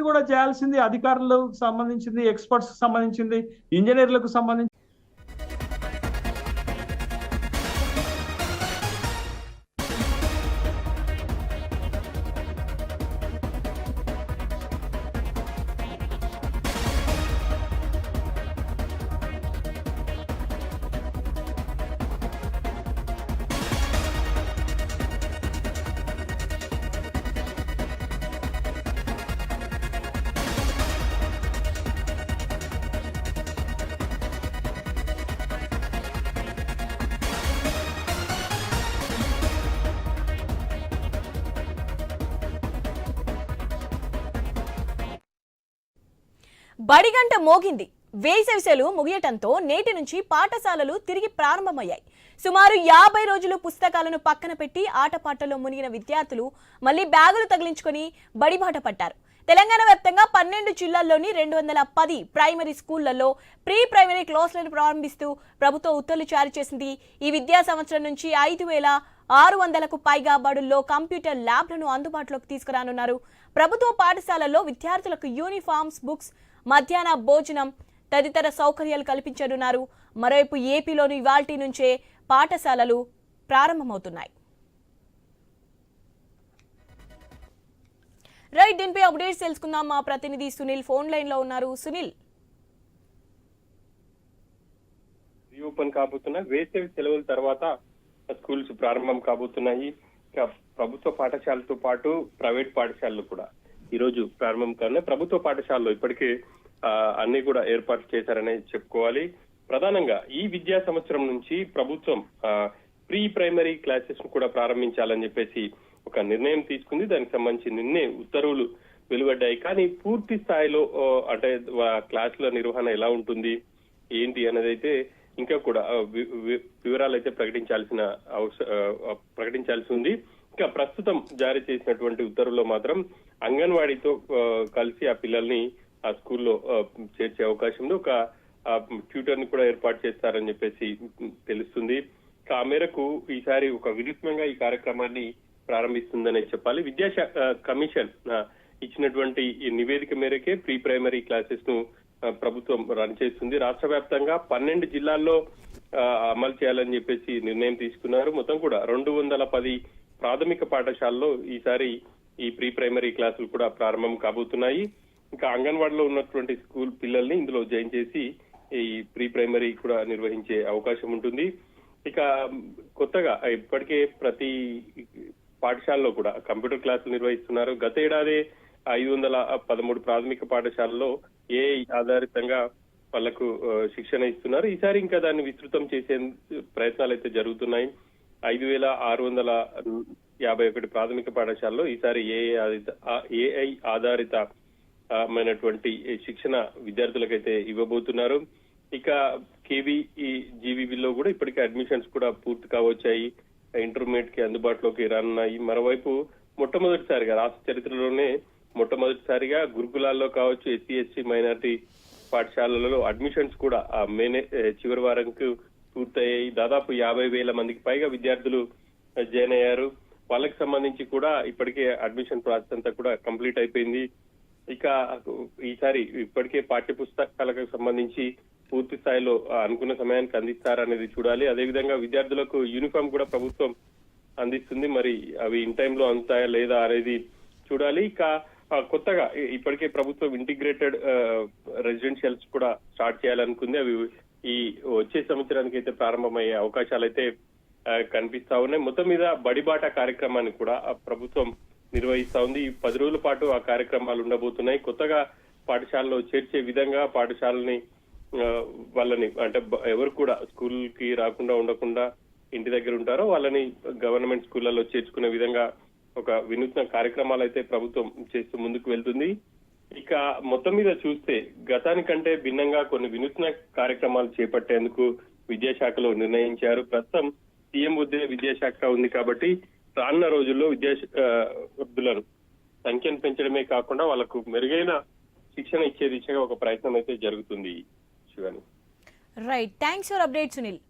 కూడా చేయాల్సింది అధికారులకు సంబంధించింది ఎక్స్పర్ట్స్ సంబంధించింది ఇంజనీర్లకు సంబంధించి బడిగంట మోగింది. వేసవి సెలవు ముగియటంతో నేటి నుంచి పాఠశాలలు తిరిగి ప్రారంభమయ్యాయి. సుమారు యాభై రోజులు పుస్తకాలను పక్కన పెట్టి ఆటపాటల్లో మునిగిన విద్యార్థులు మళ్ళీ బ్యాగులు తగిలించుకొని బడిబాట పట్టారు. తెలంగాణ వ్యాప్తంగా పన్నెండు జిల్లాల్లోని రెండు వందల పది ప్రైమరీ స్కూళ్ళలో ప్రీ ప్రైమరీ క్లాసులను ప్రారంభిస్తూ ప్రభుత్వం ఉత్తర్వులు జారీ చేసింది. ఈ విద్యా సంవత్సరం నుంచి ఐదు వేల ఆరు వందలకు పైగా బడుల్లో కంప్యూటర్ ల్యాబ్లను అందుబాటులోకి తీసుకురానున్నారు. ప్రభుత్వ పాఠశాలల్లో విద్యార్థులకు యూనిఫామ్స్ బుక్స్ మధ్యాహ్న భోజనం తదితర సౌకర్యాలు కల్పించనున్నారు. మరోవైపు ఏపీలోని ఇవాల్టి నుంచే పాఠశాలలు ప్రారంభమవుతున్నాయి. రైట్ దీనిపై అప్డేట్స్ తెలుసుకుందాం. మా ప్రతినిధి సునీల్ ఫోన్ లైన్లో ఉన్నారు. సునీల్. రీఓపెన్ కాబోతున్న వేసవి సెలవుల తర్వాత స్కూల్స్ ప్రారంభం కాబోతున్నాయి. ప్రభుత్వ పాఠశాలతో పాటు ప్రైవేట్ పాఠశాలలు కూడా ఈ రోజు ప్రారంభం కానీ ప్రభుత్వ పాఠశాలలో ఇప్పటికే అన్ని కూడా ఏర్పాటు చేశారని చెప్పుకోవాలి. ప్రధానంగా ఈ విద్యా సంవత్సరం నుంచి ప్రభుత్వం ప్రీ ప్రైమరీ క్లాసెస్ను కూడా ప్రారంభించాలని చెప్పేసి ఒక నిర్ణయం తీసుకుంది. దానికి సంబంధించి నిన్నే ఉత్తర్వులు వెలువడ్డాయి. కానీ పూర్తి స్థాయిలో అంటే క్లాసుల నిర్వహణ ఎలా ఉంటుంది? ఏంటి అనేది అయితే ఇంకా కూడా వివరాలు అయితే ప్రకటించాల్సిన అవస- ప్రకటించాల్సి ఉంది. ఇంకా ప్రస్తుతం జారీ చేసినటువంటి ఉత్తర్వుల్లో మాత్రం అంగన్వాడీతో కలిసి ఆ పిల్లల్ని ఆ స్కూల్లో చేర్చే అవకాశం ఉంది. ఒక ట్యూటర్ని కూడా ఏర్పాటు చేస్తారని చెప్పేసి తెలుస్తుంది. ఆ మేరకు ఈసారి ఒక వినూత్నంగా ఈ కార్యక్రమాన్ని ప్రారంభిస్తుందనే చెప్పాలి. విద్యాశాఖ కమిషన్ ఇచ్చినటువంటి ఈ నివేదిక మేరకే ప్రీ ప్రైమరీ క్లాసెస్ను ప్రభుత్వం రన్ చేస్తుంది. రాష్ట్ర వ్యాప్తంగా పన్నెండు జిల్లాల్లో అమలు చేయాలని చెప్పేసి నిర్ణయం తీసుకున్నారు. మొత్తం కూడా రెండు వందల పది ప్రాథమిక పాఠశాలలో ఈసారి ఈ ప్రీ ప్రైమరీ క్లాసులు కూడా ప్రారంభం కాబోతున్నాయి. ఇంకా అంగన్వాడీలో ఉన్నటువంటి స్కూల్ పిల్లల్ని ఇందులో జాయిన్ చేసి ఈ ప్రీ ప్రైమరీ కూడా నిర్వహించే అవకాశం ఉంటుంది. ఇక కొత్తగా ఇప్పటికే ప్రతి పాఠశాలలో కూడా కంప్యూటర్ క్లాసులు నిర్వహిస్తున్నారు. గత ఏడాది ఐదు వందల పదమూడు ప్రాథమిక పాఠశాలలో ఏ ఆధారితంగా వాళ్ళకు శిక్షణ ఇస్తున్నారు. ఈసారి ఇంకా దాన్ని విస్తృతం చేసే ప్రయత్నాలు అయితే జరుగుతున్నాయి. ఐదు వేల ఆరు వందల యాభై ఒకటి ప్రాథమిక పాఠశాలలో ఈసారి ఏఐ ఆధారిత ఏఐ మైనటువంటి శిక్షణ విద్యార్థులకైతే ఇవ్వబోతున్నారు. ఇక కేవీ ఈ జీవీబీలో కూడా ఇప్పటికే అడ్మిషన్స్ కూడా పూర్తి కావచ్చాయి. ఇంటర్మీడియట్కి అందుబాటులోకి రానున్నాయి. మరోవైపు మొట్టమొదటిసారిగా రాష్ట్ర చరిత్రలోనే మొట్టమొదటిసారిగా గురుకులాల్లో కావచ్చు ఎస్సీ ఎస్సీ మైనార్టీ పాఠశాలలలో అడ్మిషన్స్ కూడా ఆ మే చివరి వారంకు పూర్తయ్యాయి. దాదాపు యాభై వేల మందికి పైగా విద్యార్థులు జాయిన్ అయ్యారు. వాళ్ళకి సంబంధించి కూడా ఇప్పటికే అడ్మిషన్ ప్రాసెస్ అంతా కూడా కంప్లీట్ అయిపోయింది. ఇక ఈసారి ఇప్పటికే పాఠ్య పుస్తకాలకు సంబంధించి పూర్తి స్థాయిలో అనుకున్న సమయానికి అందిస్తారనేది చూడాలి. అదేవిధంగా విద్యార్థులకు యూనిఫామ్ కూడా ప్రభుత్వం అందిస్తుంది. మరి అవి ఇన్ టైంలో అందుతాయా లేదా అనేది చూడాలి. ఇక కొత్తగా ఇప్పటికే ప్రభుత్వం ఇంటిగ్రేటెడ్ రెసిడెన్షియల్స్ కూడా స్టార్ట్ చేయాలనుకుంది. అవి ఈ వచ్చే సంవత్సరానికి అయితే ప్రారంభమయ్యే అవకాశాలు అయితే కనిపిస్తా ఉన్నాయి. మొత్తం మీద బడిబాట కార్యక్రమాన్ని కూడా ప్రభుత్వం నిర్వహిస్తా ఉంది. ఈ పది రోజుల పాటు ఆ కార్యక్రమాలు ఉండబోతున్నాయి. కొత్తగా పాఠశాలలో చేర్చే విధంగా పాఠశాలని వాళ్ళని అంటే ఎవరు కూడా స్కూల్కి రాకుండా ఉండకుండా ఇంటి దగ్గర ఉంటారో వాళ్ళని గవర్నమెంట్ స్కూళ్ళలో చేర్చుకునే విధంగా ఒక వినూత్న కార్యక్రమాలు అయితే ప్రభుత్వం చేస్తూ ముందుకు వెళ్తుంది. ఇక మొత్తం మీద చూస్తే గతానికంటే భిన్నంగా కొన్ని వినూత్న కార్యక్రమాలు చేపట్టేందుకు విద్యాశాఖలో నిర్ణయించారు. ప్రస్తుతం సీఎం ఉద్దే విద్యాశాఖ ఉంది కాబట్టి రానున్న రోజుల్లో విద్యార్థులను సంఖ్యను పెంచడమే కాకుండా వాళ్ళకు మెరుగైన శిక్షణ ఇచ్చే దిశగా ఒక ప్రయత్నం అయితే జరుగుతుంది. Shivani right thanks for update Sunil